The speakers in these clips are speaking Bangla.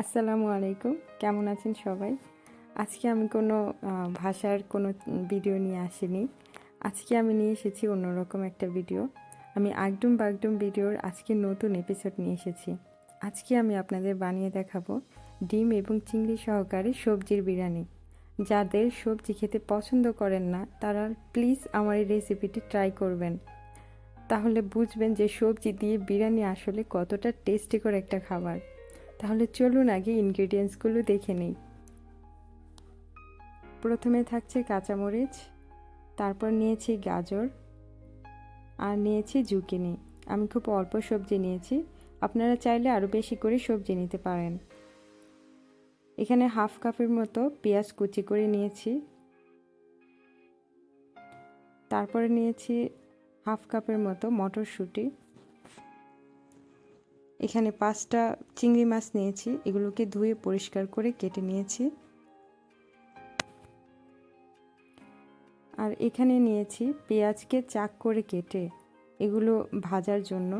আসসালামু আলাইকুম। কেমন আছেন সবাই? আজকে আমি কোনো ভাষার কোনো ভিডিও নিয়ে আসিনি। আজকে আমি নিয়ে এসেছি অন্যরকম একটা ভিডিও। আমি আগডুম বাগডুম ভিডিওর আজকে নতুন এপিসোড নিয়ে এসেছি। আজকে আমি আপনাদের বানিয়ে দেখাবো ডিম এবং চিংড়ি সহকারে সবজির বিরিয়ানি। যাদের সবজি খেতে পছন্দ করেন না, তারা প্লিজ আমার এই রেসিপিটি ট্রাই করবেন। তাহলে বুঝবেন যে সবজি দিয়ে বিরিয়ানি আসলে কতটা টেস্টিকর একটা খাবার। তাহলে চলুন আগে ইনগ্রেডিয়েন্টসগুলো দেখে নিই। প্রথমে থাকছে কাঁচামরিচ, তারপর নিয়েছি গাজর, আর নিয়েছি জুকিনি। আমি খুব অল্প সবজি নিয়েছি, আপনারা চাইলে আরও বেশি করে সবজি নিতে পারেন। এখানে হাফ কাপের মতো পেঁয়াজ কুচি করে নিয়েছি। তারপরে নিয়েছি হাফ কাপের মতো মটরশুঁটি। এখানে পাঁচটা চিংড়ি মাছ নিয়েছি, এগুলোকে ধুয়ে পরিষ্কার করে কেটে নিয়েছি। আর এখানে নিয়েছি পেঁয়াজকে চাক করে কেটে, এগুলো ভাজার জন্য।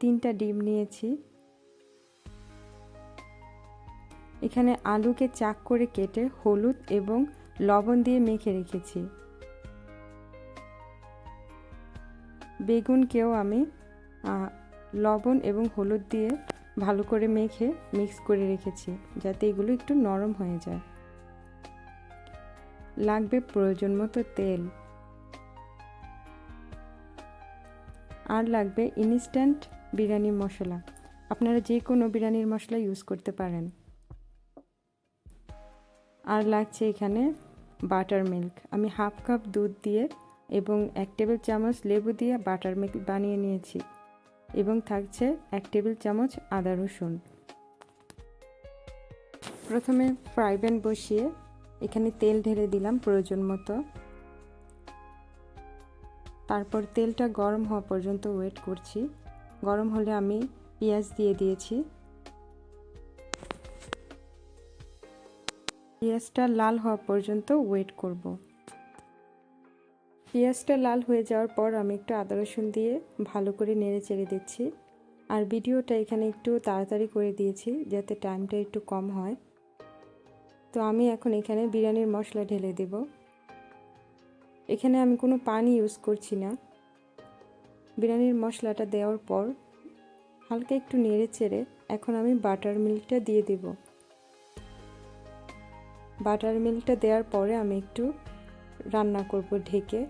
তিনটা ডিম নিয়েছি। এখানে আলুকে চাক করে কেটে হলুদ এবং লবণ দিয়ে মেখে রেখেছি। বেগুনকেও আমি লবণ এবং হলুদ দিয়ে ভালো করে মেখে মিক্স করে রেখেছি, যাতে এগুলো একটু নরম হয়ে যায়। লাগবে প্রয়োজন মতো তেল। আর লাগবে ইনস্ট্যান্ট বিরিয়ানি মশলা। আপনারা যে কোনো বিরিয়ানির মশলা ইউজ করতে পারেন। আর লাগছে এখানে বাটার মিল্ক আমি হাফ কাপ দুধ দিয়ে এবং এক টেবিল চামচ লেবু দিয়ে বাটার মিল্ক বানিয়ে নিয়েছি। এবং থাকছে এক টেবিল চামচ আদা রসুন। প্রথমে ফ্রাই প্যান বসিয়ে এখানে তেল ঢেলে দিলাম প্রয়োজন মতো। তারপর তেলটা গরম হওয়া পর্যন্ত ওয়েট করছি। গরম হলে আমি পেঁয়াজ দিয়ে দিয়েছি। পেঁয়াজটা লাল হওয়া পর্যন্ত ওয়েট করব। পেঁয়াজটা লাল হয়ে যাওয়ার পর আমি একটু আদা রসুন দিয়ে ভালো করে নেড়ে চেড়ে দিচ্ছি। আর ভিডিওটা এখানে একটু তাড়াতাড়ি করে দিয়েছি যাতে টাইমটা একটু কম হয়। তো আমি এখন এখানে বিরিয়ানির মশলা ঢেলে দেব। এখানে আমি কোনো পানি ইউজ করছি না। বিরিয়ানির মশলাটা দেওয়ার পর হালকা একটু নেড়ে চেড়ে এখন আমি বাটার মিল্কটা দিয়ে দেব। বাটার মিল্কটা দেওয়ার পরে আমি একটু রান্না করব ঢেকে।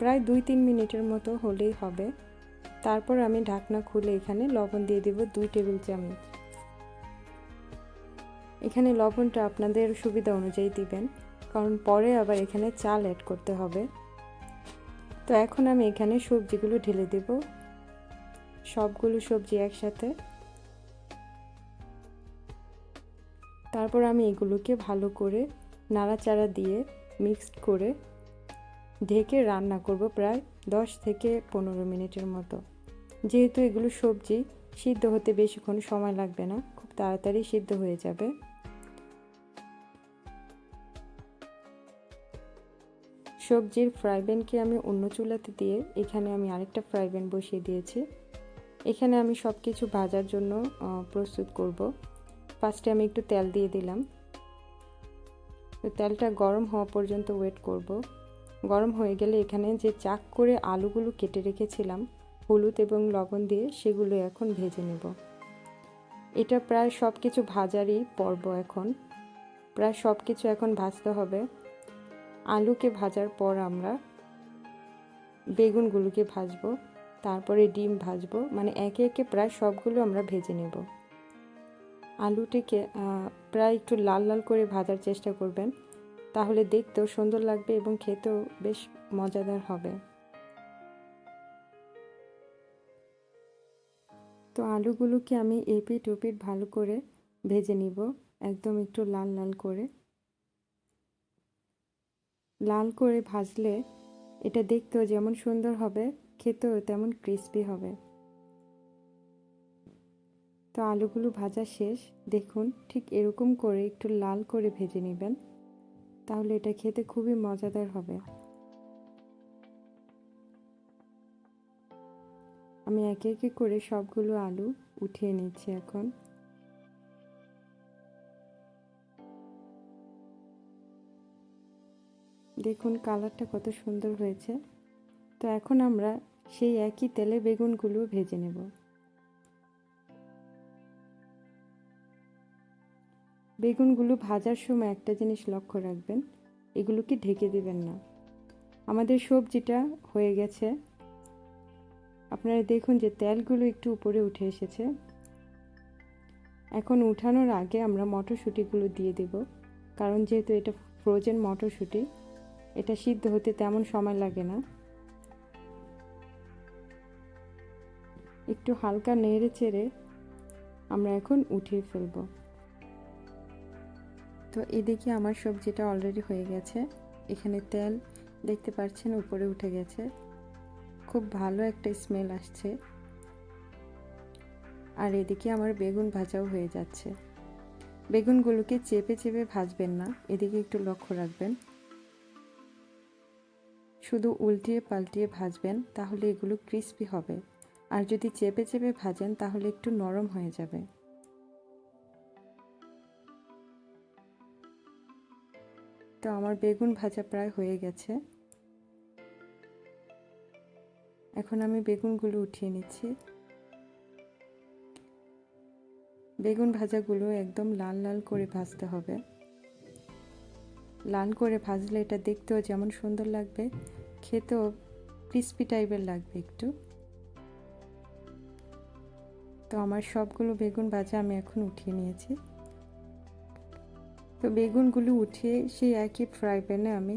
প্রায় দুই তিন মিনিটের মতো হলেই হবে। তারপর আমি ঢাকনা খুলে এখানে লবণ দিয়ে দেব দুই টেবিল চামচ। এখানে লবণটা আপনাদের সুবিধা অনুযায়ী দিবেন, কারণ পরে আবার এখানে চাল অ্যাড করতে হবে। তো এখন আমি এখানে সবজিগুলো ঢেলে দেব। সবগুলো সবজি একসাথে। তারপর আমি এগুলোকে ভালো করে নাড়াচাড়া দিয়ে মিক্সড করে ঢেকে রান্না করব প্রায় দশ থেকে পনেরো মিনিটের মতো। যেহেতু এগুলো সবজি, সিদ্ধ হতে বেশিক্ষণ সময় লাগবে না, খুব তাড়াতাড়ি সিদ্ধ হয়ে যাবে। সবজির ফ্রাই প্যানকে আমি অন্য চুলাতে দিয়ে এখানে আমি আরেকটা ফ্রাই প্যান বসিয়ে দিয়েছি। এখানে আমি সব কিছু ভাজার জন্য প্রস্তুত করব। ফার্স্টে আমি একটু তেল দিয়ে দিলাম। তেলটা গরম হওয়া পর্যন্ত ওয়েট করব। গরম হয়ে গেলে এখানে যে চাক করে আলুগুলো কেটে রেখেছিলাম, হলুদ এবং লবণ দিয়ে সেগুলো এখন ভেজে নেব। এটা প্রায় সব কিছু ভাজারই পর্ব এখন। প্রায় সব কিছু এখন ভাজতে হবে। আলুকে ভাজার পর আমরা বেগুনগুলোকে ভাজবো, তারপরে ডিম ভাজবো মানে একে একে প্রায় সবগুলো আমরা ভেজে নেব। আলুটিকে প্রায় একটু লাল লাল করে ভাজার চেষ্টা করবেন। তাহলে দেখতেও সুন্দর লাগবে এবং খেতেও বেশ মজাদার হবে। তো আলুগুলোকে আমি এপিট ওপিট ভালো করে ভেজে নিব, একদম একটু লাল লাল করে। লাল করে ভাজলে এটা দেখতেও যেমন সুন্দর হবে, খেতেও তেমন ক্রিস্পি হবে। তো আলুগুলো ভাজা শেষ, দেখুন ঠিক এরকম করে একটু লাল করে ভেজে নেবেন। তাহলে এটা খেতে খুবই মজাদার হবে। আমি একে একে করে সবগুলো আলু উঠিয়ে নিচ্ছি এখন। দেখুন কালারটা কত সুন্দর হয়েছে। তো এখন আমরা সেই একই তেলে বেগুনগুলো ভেজে নেব। বেগুনগুলো ভাজার সময় একটা জিনিস লক্ষ্য রাখবেন, এগুলোকে ঢেকে দেবেন না। আমাদের সবজিটা হয়ে গেছে। আপনারা দেখুন যে তেলগুলো একটু উপরে উঠে এসেছে। এখন উঠানোর আগে আমরা মটরশুঁটিগুলো দিয়ে দেব, কারণ যেহেতু এটা ফ্রোজেন মটরশুঁটি, এটা সিদ্ধ হতে তেমন সময় লাগে না। একটু হালকা নেড়ে চেড়ে আমরা এখন উঠিয়ে ফেলব। তো এদিকে আমার সবজিটা অলরেডি হয়ে গেছে। এখানে তেল দেখতে পাচ্ছেন, উপরে উঠে গেছে। খুব ভালো একটা স্মেল আসছে। আর এদিকে আমার বেগুন ভাজাও হয়ে যাচ্ছে। বেগুনগুলোকে চেপে চেপে ভাজবেন না, এদিকে একটু লক্ষ্য রাখবেন। শুধু উল্টিয়ে পাল্টিয়ে ভাজবেন, তাহলে এগুলো ক্রিস্পি হবে। আর যদি চেপে চেপে ভাজেন, তাহলে একটু নরম হয়ে যাবে। তো আমার বেগুন ভাজা প্রায় হয়ে গেছে। এখন আমি বেগুনগুলো উঠিয়ে নিচ্ছি। বেগুন ভাজাগুলো একদম লাল লাল করে ভাজতে হবে। লাল করে ভাজলে এটা দেখতেও যেমন সুন্দর লাগবে, খেতেও ক্রিস্পি টাইপের লাগবে একটু। তো আমার সবগুলো বেগুন ভাজা আমি এখন উঠিয়ে নিয়েছি। তো বেগুনগুলো উঠিয়ে সেই একই ফ্রাই প্যানে আমি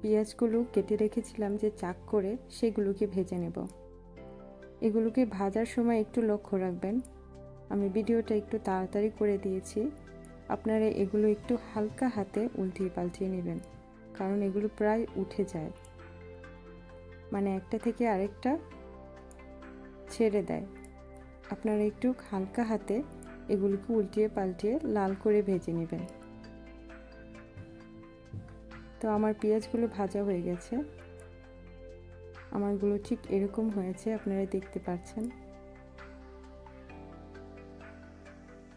পেঁয়াজগুলো কেটে রেখেছিলাম যে চাক করে সেগুলোকে ভেজে নেব। এগুলোকে ভাজার সময় একটু লক্ষ্য রাখবেন। আমি ভিডিওটা একটু তাড়াতাড়ি করে দিয়েছি। আপনারা এগুলো একটু হালকা হাতে উল্টিয়ে পাল্টিয়ে নেবেন, কারণ এগুলো প্রায় উঠে যায়। মানে একটা থেকে আরেকটা ছেড়ে দেয়। আপনারা একটু হালকা হাতে এগুলোকে উল্টিয়ে পাল্টিয়ে লাল করে ভেজে নেবেন। তো আমার পেঁয়াজগুলো ভাজা হয়ে গেছে। আমারগুলো ঠিক এরকম হয়েছে, আপনারা দেখতে পাচ্ছেন।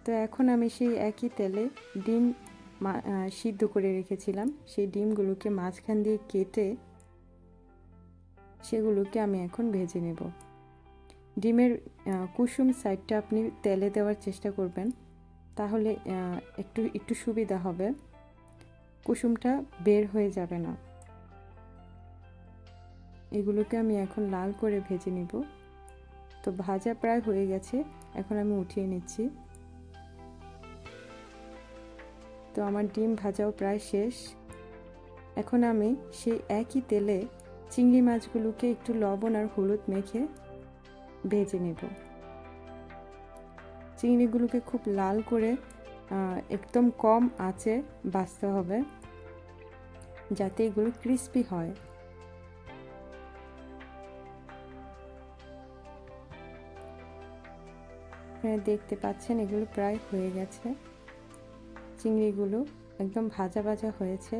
তো এখন আমি সেই একই তেলে ডিম সিদ্ধ করে রেখেছিলাম। সেই ডিমগুলোকে মাঝখান দিয়ে কেটে সেগুলোকে আমি এখন ভেজে নেব। ডিমের কুসুম সাইডটা আপনি তেলে দেওয়ার চেষ্টা করবেন, তাহলে একটু একটু সুবিধা হবে। কুসুমটা বের হয়ে যাবে না। এগুলোকে আমি এখন লাল করে ভেজে নিব। তো ভাজা প্রায় হয়ে গেছে, এখন আমি উঠিয়ে নিচ্ছি। তো আমার ডিম ভাজাও প্রায় শেষ। এখন আমি সেই একই তেলে চিংড়ি মাছগুলোকে একটু লবণ আর হলুদ মেখে ভেজে নেব। চিংড়িগুলোকে খুব লাল করে একদম কম আঁচে বাঁচতে হবে, যাতে এগুলো ক্রিস্পি হয়। দেখতে পাচ্ছেন, এগুলো প্রায় হয়ে গেছে। চিংড়িগুলো একদম ভাজা ভাজা হয়েছে।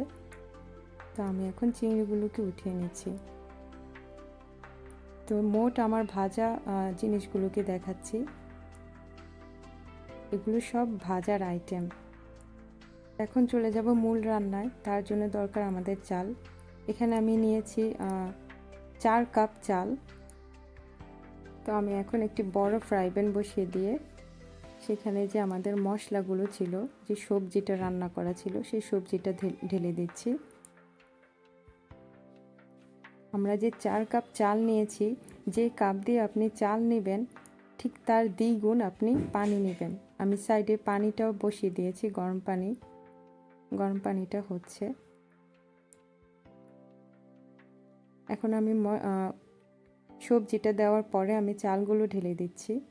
তো আমি এখন চিংড়িগুলোকে উঠিয়ে নিচ্ছি। তো মোট আমার ভাজা জিনিসগুলোকে দেখাচ্ছি। এগুলো সব ভাজার আইটেম এখন চলে যাব মূল রান্নায়, তার জন্য দরকার আমাদের চাল। এখানে আমি নিয়েছি চার কাপ চাল। তো আমি এখন একটি বড় ফ্রাই প্যান বসিয়ে দিয়ে, সেখানে যে আমাদের মশলাগুলো ছিল, যে সবজিটা রান্না করা ছিল, সেই সবজিটা ঢেলে দিচ্ছি। আমরা যে চার কাপ চাল নিয়েছি, যে কাপ দিয়ে আপনি চাল নেবেন ঠিক তার দ্বিগুণ আপনি পানি নেবেন। আমি সাইডে পানিটাও বসিয়ে দিয়েছি, গরম পানি। গরম পানিটা হচ্ছে। এখন আমি সবজিটা দেওয়ার পরে আমি চালগুলো ঢেলে দিচ্ছি।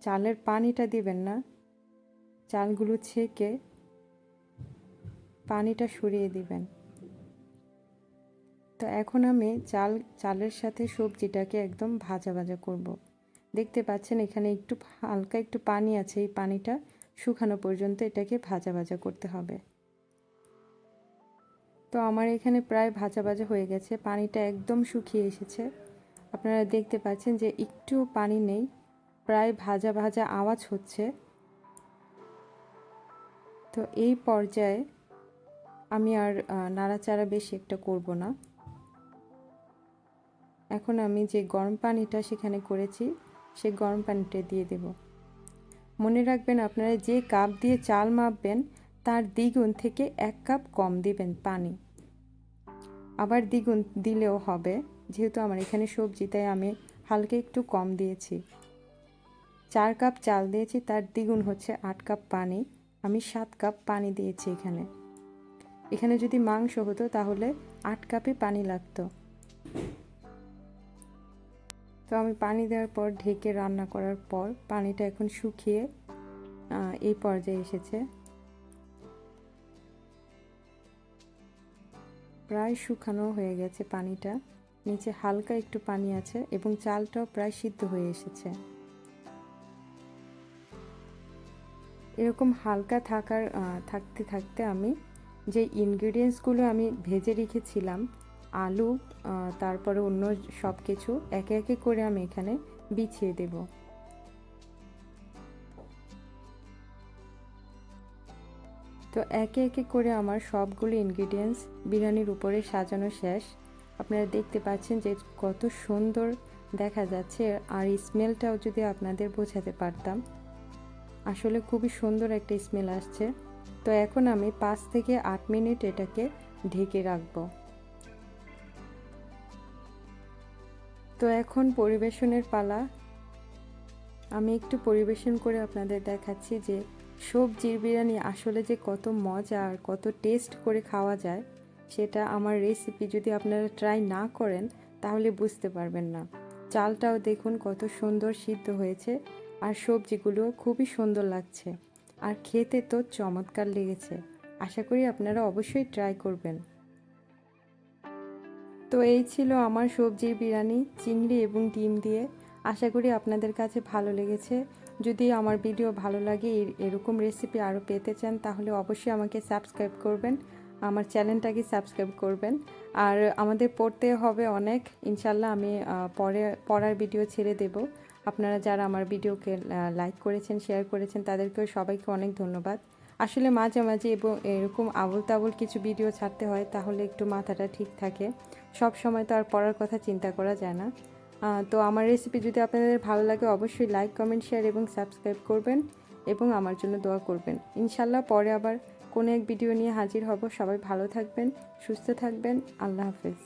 চালের পানিটা দিবেন না। চালগুলো ছেঁকে পানিটা সরিয়ে দিবেন। তো এখন আমি চাল, চালের সাথে সবজিটাকে একদম ভাজা ভাজা করব। দেখতে পাচ্ছেন এখানে একটু হালকা একটু পানি আছে, এই পানিটা শুকানো পর্যন্ত এটাকে ভাজা ভাজা করতে হবে। তো আমার এখানে প্রায় ভাজা ভাজা হয়ে গেছে, পানিটা একদম শুকিয়ে এসেছে। আপনারা দেখতে পাচ্ছেন যে একটু পানি নেই, প্রায় ভাজা ভাজা আওয়াজ হচ্ছে। তো এই পর্যায়ে আমি আর নাড়াচাড়া বেশি একটা করব না। এখন আমি যে গরম পানিটা সেখানে করেছি সেই গরম পানিটা দিয়ে দেব। মনে রাখবেন আপনারা যে কাপ দিয়ে চাল মাপবেন, তার দ্বিগুণ থেকে এক কাপ কম দিবেন পানি। আবার দ্বিগুণ দিলেও হবে, যেহেতু আমার এখানে সবজি, তাই আমি হালকা একটু কম দিয়েছি। চার কাপ চাল দিয়েছি, তার দ্বিগুণ হচ্ছে আট কাপ পানি। আমি সাত কাপ পানি দিয়েছি এখানে। এখানে যদি মাংস হতো, তাহলে আট কাপে পানি লাগতো। তো আমি পানি দেওয়ার পর ঢেকে রান্না করার পর পানিটা এখন শুকিয়ে এই পর্যায়ে এসেছে। প্রায় শুকানো হয়ে গেছে পানিটা। নিচে হালকা একটু পানি আছে এবং চালটাও প্রায় সিদ্ধ হয়ে এসেছে। এরকম হালকা থাকার থাকতে থাকতে আমি যে ইনগ্রিডিয়েন্টসগুলো আমি ভেজে রেখেছিলাম আলু তারপরে অন্য সব কিছু একে একে করে আমি এখানে বিছিয়ে দেব। তো একে একে করে আমার সবগুলো ইনগ্রিডিয়েন্টস বিরিয়ানির উপরে সাজানো শেষ। আপনারা দেখতে পাচ্ছেন যে কত সুন্দর দেখা যাচ্ছে আর স্মেলটাও যদি আপনাদের বোঝাতে পারতাম। আসলে খুবই সুন্দর একটা স্মেল আসছে। তো এখন আমি পাঁচ থেকে আট মিনিট এটাকে ঢেকে রাখব। তো এখন পরিবেশনের পালা। আমি একটু পরিবেশন করে আপনাদের দেখাচ্ছি যে সবজির বিরিয়ানি আসলে যে কত মজা আর কত টেস্ট করে খাওয়া যায়, সেটা আমার রেসিপি যদি আপনারা ট্রাই না করেন, তাহলে বুঝতে পারবেন না। চালটাও দেখুন কত সুন্দর সিদ্ধ হয়েছে আর সবজিগুলো খুবই সুন্দর লাগছে। আর খেতে তো চমৎকার লেগেছে। আশা করি আপনারা অবশ্যই ট্রাই করবেন। তো এই ছিল আমার সবজির বিরিয়ানি, চিংড়ি এবং ডিম দিয়ে। আশা করি আপনাদের কাছে ভালো লেগেছে। যদি আমার ভিডিও ভালো লাগে এরকম রেসিপি আরও পেতে চান, তাহলে অবশ্যই আমাকে সাবস্ক্রাইব করবেন। আমার চ্যানেলটাকে সাবস্ক্রাইব করবেন। আর আমাদের পড়তে হবে অনেক। ইনশাল্লাহ আমি পরে, পড়ার ভিডিও ছেড়ে দেব। আপনারা যারা আমার ভিডিওকে লাইক করেছেন শেয়ার করেছেন, তাদেরকেও সবাইকে অনেক ধন্যবাদ। আসলে মাঝে মাঝে এবং, এরকম আবল তাবল কিছু ভিডিও ছাড়তে হয়, তাহলে একটু মাথাটা ঠিক থাকে। সব সময় তো আর পড়ার কথা চিন্তা করা যায় না। তো আমার রেসিপি যদি আপনাদের ভালো লাগে, অবশ্যই লাইক কমেন্ট শেয়ার এবং সাবস্ক্রাইব করবেন এবং আমার জন্য দোয়া করবেন। ইনশাল্লাহ পরে আবার কোনো এক ভিডিও নিয়ে হাজির হব। সবাই ভালো থাকবেন, সুস্থ থাকবেন। আল্লাহ হাফেজ।